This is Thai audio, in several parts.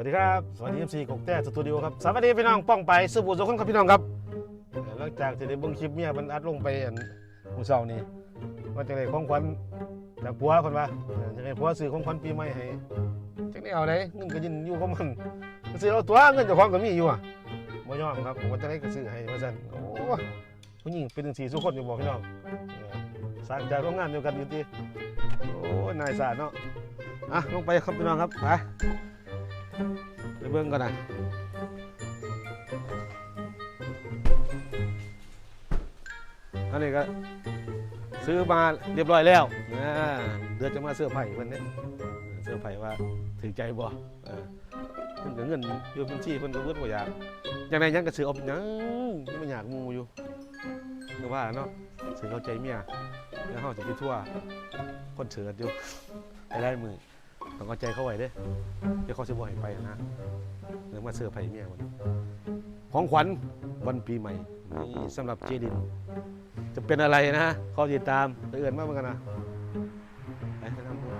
วัสดีครับ สวัสดี MC กกแต้สตูดิโอครับ สวัสดีพี่น้องป้องไปสุบูสุคนครับพี่น้องครับเอ่อหลังจากที่ได้เบิ่งคลิปเมียมันอัดลงไปอันมื้อเช้านี้ว่าจังไดของขวัญจากผัวคนว่าเออจังไดผัวซื้อของขวัญปีใหม่ให้จังไดเอาได้เงินก็ยินอยู่ของมันก็ซื้อเอาตัวเงินเจ้าของก็มีอยู่อะบ่ยอมครับผมว่าจังไดก็ซื้อให้ว่าซั่นโอ้ผู้หญิงเป็นจังซี่ทุกคนอยู่บ่พี่น้องเออสร้างจากโรงงานเดียวกันอยู่ติโอ้ยนายสาดเนาะอะลงไปครับพี่น้องครับไป ไปเบิ่งก่อนนะอันนี้ก็ซื้อมาเรียบร้อยแล้วนะเดือนจะมาเสื้อไผ่วันนี้เสื้อไผ่ว่าถึงใจบ่เออเพิ่นก็เงินอยู่บัญชีเพิ่นก็เบิดบ่อยากอย่างไรยังก็ซื้อเอาหยังยังไม่อยากหมูอยู่ก็ว่าเนาะซื้อเข้าใจเมียแล้วเฮาจะไปทั่วคอนเสิร์ตอยู่ไปได้มือ ต้องเอาใจเข้าไว้เด้เดี๋ยวเขาสิบ่ให้ไปนะเรื่องมาเสื้อไผ่เมียมันของขวัญวันปีใหม่นี่สำหรับเจดิน จะเป็นอะไรนะข้อติดตามไปเอื่นมากเหมือนกันนะไปไปทำตัว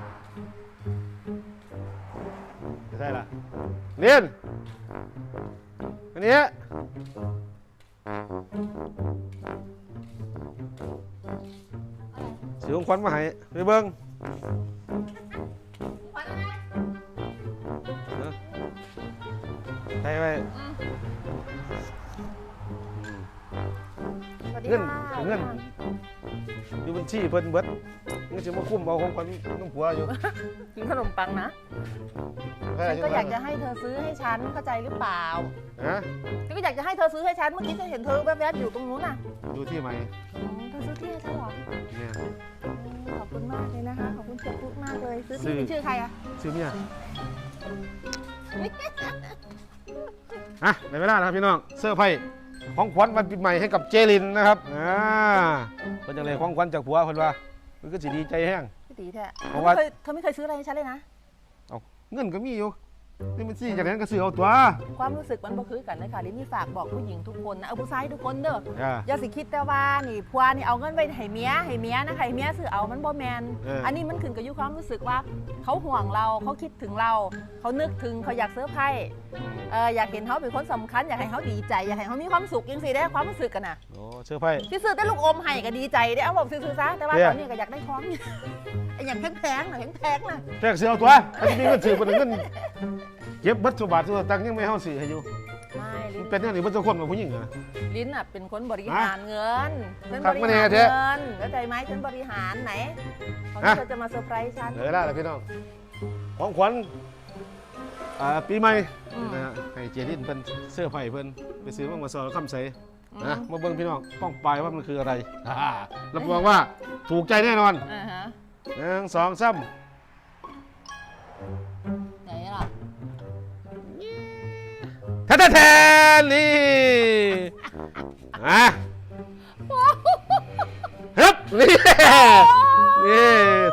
จะใช่ละเรียนอันนี้ซื้อของขวัญมาให้ไปเบิ้ง ช่ไหมสวัสดีเงินค่ะเงินอยู่บัญชีเพิ่นเบิดเงินสิมาคุ้มเอาของขวัญน้องผัวอยู่กินขนมปังนะใช่ฉันใช่ก็ไหมอยากจะให้เธอซื้อให้ฉันเข้าใจหรือเปล่าฮะฉันก็อยากจะให้เธอซื้อให้ฉันเมื่อกี้ฉันเห็นเธอแวบๆอยู่ตรงนู้นน่ะอยู่ที่ไหนอืมเธอซื้อที่ให้ฉันเหรอเนี่ยอืมขอบคุณมากเลยนะคะขอบคุณเจ้าปุ๊กมากเลยซื้อซื้ที่อเป็นชื่อใครอะ ซื้อเมีย อะในเวลานะครับพี่น้องเสื้อร์ไผ่ของขวัญวันปีใหม่ให้กับเจลินนะครับอ่าเป็นจังไรของขวัญจากผัวเพิ่นว่ามันก็สิดีใจแห้งพี่ตีแท้เพเธอราะไม่ว่าเคยเธอไม่เคยซื้ออะไรให้ฉันเลยนะ เงินก็มีอยู่ นี่มันสิจากนั้นก็ซื้อเอาตัว ความรู้สึกมันบ่คือกันเลยค่ะลินนี่ฝากบอกผู้หญิงทุกคนนะเอาผู้ชายทุกคนเด้ออ่าอย่าสิคิดแต่ว่านี่ผัวนี่เอาเงินไปให้เมียให้เมียนะให้เมียซื้อเอามันบ่แมนเอออัอันนี้มันขึ้นกับอยุความรู้สึกว่า เขาห่วงเราเขาคิดถึงเรา เขานึกถึงเขาอยากเซอร์ไพรส์เอออยากเห็นเขาเป็นคนสำคัญอยากให้เขาดีใจอยากให้เขามีความสุขยังสิได้ความรู้สึกกันนะโอ้เสื้อร์ไผ่ที่ซื้อแต่ลูกอมให้ก็ดีใจได้เอาบอกซื้อๆซะแต่ว่าเนี่ย ตอนนี้ก็อยากได้ท้องไอ้อย่างแพงๆน่ะแพงๆน่ะแจกซื้อเอาตัวอันนี้มีเงินซื้อบ่ได้เงินเก็บเบัตรสบาทตัวตังค์ยังไม่เฮาซื้อให้อยู่ไม่ลิ้มันนเป็นอย่างนี้มันจะคนกับผู้หญิงเหรอ ลิ้นอะเป็นคนบริหารเงินเป็นครับบริมาแน่หารแท้เงินเข้าใจไหมฉันบริหารไหนเขาฮะจะมาเซอร์ไพรส์ฉัน เหลือแล้วล่ะพี่น้อง ของขวัญอ่าปีใหม่อืม นะฮะให้เจดินเพิ่นเสื้อไผ่เพิ่นไปซื้อมามาสอนคำใสอืนะมมาเบิ่งพี่น้องป้องปลายว่ามันคืออะไรอ่ารับรองว่าถูกใจแน่นอนอ่าฮะหนึ่งสองสาม แทนแทนนี่อะฮึบนี่นี่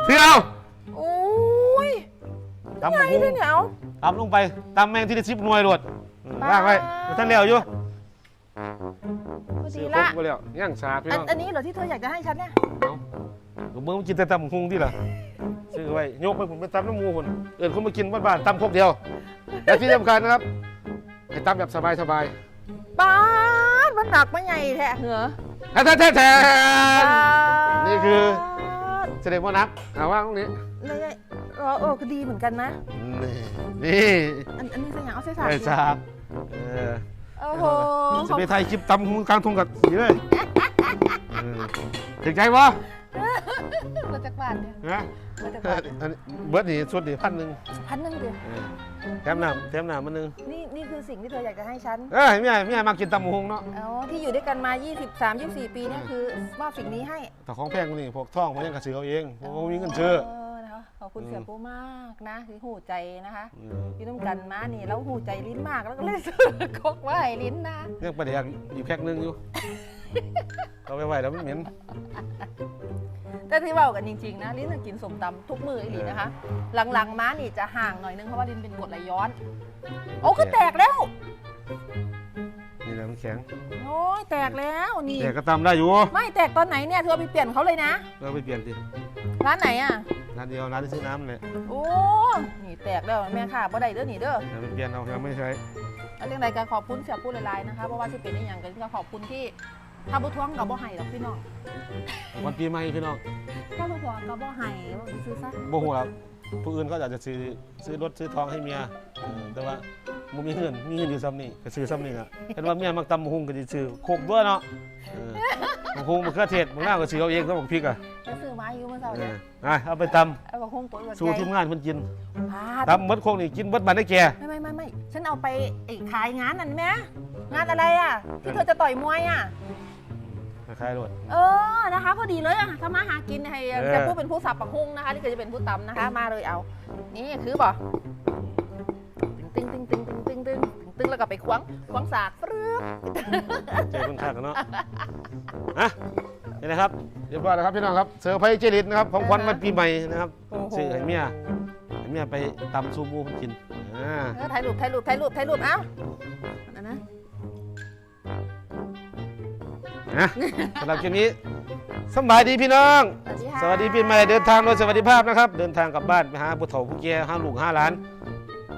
เที่ยวโอ้ยตำไงบักหุ่งเนี่ยเหนียวตำลงไปตำแมงที่ได้ชิบหน่วยรวดอืมว่างไว้ไม่ท่านเลี้ยวอยู่พอซื้ดีอครละบไปแล้วย่างสาดพี่อันน้องอันนี้เหรอที่เธออยากจะให้ฉันเนี่ยเอาเมื่อมันกินแต่ตำหุงที่ล่ะซื้อไว้ยกไปผมไปตำน้ำหมูคนเอื่นคนมากินบ้านๆตำครกเดียวและที่สำคัญนะครับ ให้ตำแบบสบายป้าดมันหนักมันใหญ่แท้เหรอๆแท้แท้แท้นี่คือ เสด็จพ่อนักเอาว่างตรงนี้นี่นี่เออเออก็ดีเหมือนกันนะ นี่นี่อันอันนี้ใส่หยังเอาใส่สาไอ้ดสาบเออโอ้โหจะไปไทยคลิปตำหุงกลางทงกับสีเลยเออถึงใจปะ มาจากบ้านเนี่ยนะมาจากเอบ้าอนอันนี้เบิร์ดนี่สุดนี่พันหนึ่งพันหนึ่งเดียวเออแถมน้ำแถมน้ำมันหนึงนี่นี่คือสิ่งที่เธออยากจะให้ฉันเอ้ยไม่ใช่ไม่ใช่มากินตำหุงเนาะอ๋อที่อยู่ด้วยกันมา 23 24 ปีเนี่ยคือมอบสิ่งนี้ให้แต่ของแพงกว่านี่พวกท่องพวกยังกระสือเอาเองเพราะว่ามีเงินซื้อ นะคะขอบคุณอืมเสียโป้มากนะที่หูใจนะคะอืมพี่ต้องกันมานี่แล้วหูใจลิ้นมากแล้วก็เลยซื้อคกไว้ให้ลิ้นนะ ยังประเดี๋ยวอยู่แพ็กนึงอยู่ เราไปไหวแล้วมันเหม็น แต่ที่เว่ากันจริงๆนะลิ้นน่ะกินสมตำทุกมือไอ้ลีนะคะ หลังๆม้านี่จะห่างหน่อยนึงเพราะว่าลิ้นเป็นกรดไหลย้อน โอ้ก็แตกแล้ว นี่แหละมันแข็ง โอ้ยแตกแล้วนี่ แต่ก็ตำได้อยู่ไม่แตกตอนไหนเนี่ยเธอเอาไปเปลี่ยนเขาเลยนะ เราไปเปลี่ยนสิร้านไหนอะ ร้านเดียวร้านที่ซื้อน้ำเลยโอ้ นี่แตกแล้วแม่ค่ะบ่ได้เด้อนี่เด้อเดี๋ยวไปเปลี่ยนเอายังไม่ใช้ แล้วจังใดก็ขอบคุณเสียพูดหลายๆนะคะ เพราะว่าสิเป็นอีหยังกันก็ขอบคุณที่ ถ้าบ่ทวงก็บ่ให้หรอกพี่น้องวันปีใหม่พี่น้องถ้าบ่ทวงก็บ่ให้ว่าซื้อซะบ่หัวครับผู้อื่นเขาอยากจะซื้อซื้อรถซื้อทองให้เมียเออแต่ว่าบ่มีเงินมีเงินอยู่ซ้ำนี่ก็ซื้อซ้ำนี่อะเห็นว่าเมียมักตำบักหุงก็สิซื้อโคกด้วยเนาะเออบักหุงมะเขือเทศบางหน้าก็ซื้อเอาเองซะบักพริกอะไปซื้อมาอยู่เมื่อเช้าเอเนี่ยออะเอาไปตเอาบักฮุ้งตัวใหญ่ำสู่ทีมงานเพิ่นกินพาตำเบิดโคกนี่กินเบิดบันได้แก่ไม่ไม่ไม่ไม่ฉันเอาไปไอ้ขายงานนั่นแหมงานอะไรอะ ที่เธอจะต่อยมวยอะ คล้ายๆรถ เออนะคะ พอดีเลยอะทำมาหากินให้เออ จะพูดเป็นผู้สับปักฮุ้งนะคะนี่ก็จะเป็นผู้ตำนะคะ มาเลยเอา นี่คือบ่ตึงตึงตึงตึงตึงตึงตึงตึงแล้วก็ไปควงควงสากฟรึ๊บใจเพิ่นคักกันเนาะอะนี่นะครับเรียบร้อยแล้วครับพี่น้องครับเซอร์ไพรส์เจลิตนะครับของขวัญวันปีใหม่นะครับโอ้โหซื้อให้เมียให้เมียไปตำซูบูเพิ่นกินอ่าเออถ่ายรูปถ่ายรูปถ่ายรูปถ่ายรูปเอ้าอันนั้นนะ นะสำหรับคลิปนี้สำบายดีพี่น้อง สวัสดีค่ะสวัสดีปีใหม่เดินทางโดยสวัสดิภาพนะครับ เดินทางกลับบ้านไปหาผู้เฒ่าผู้แก่ห้าลูกห้าหลาน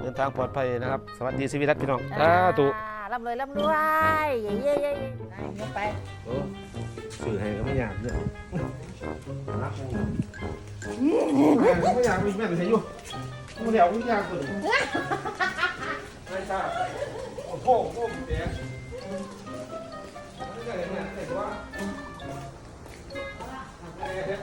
เดินทางปลอดภัยนะครับ สวัสดีสวีรัตพี่น้องสาธุอ่าร่ำรวยร่ำรวยเย้เย้เย้เย้ได้เงินไปโอ้สื่อให้ก็ไม่อยากเนี่ยรักกูไม่อยากมีแม่ใส่อยู่ไม่อยากไม่อยากตัวนี้ไม่ทราบโอ้โหโอ้โห เดี๋ยวเดี๋ยวเดี๋ยว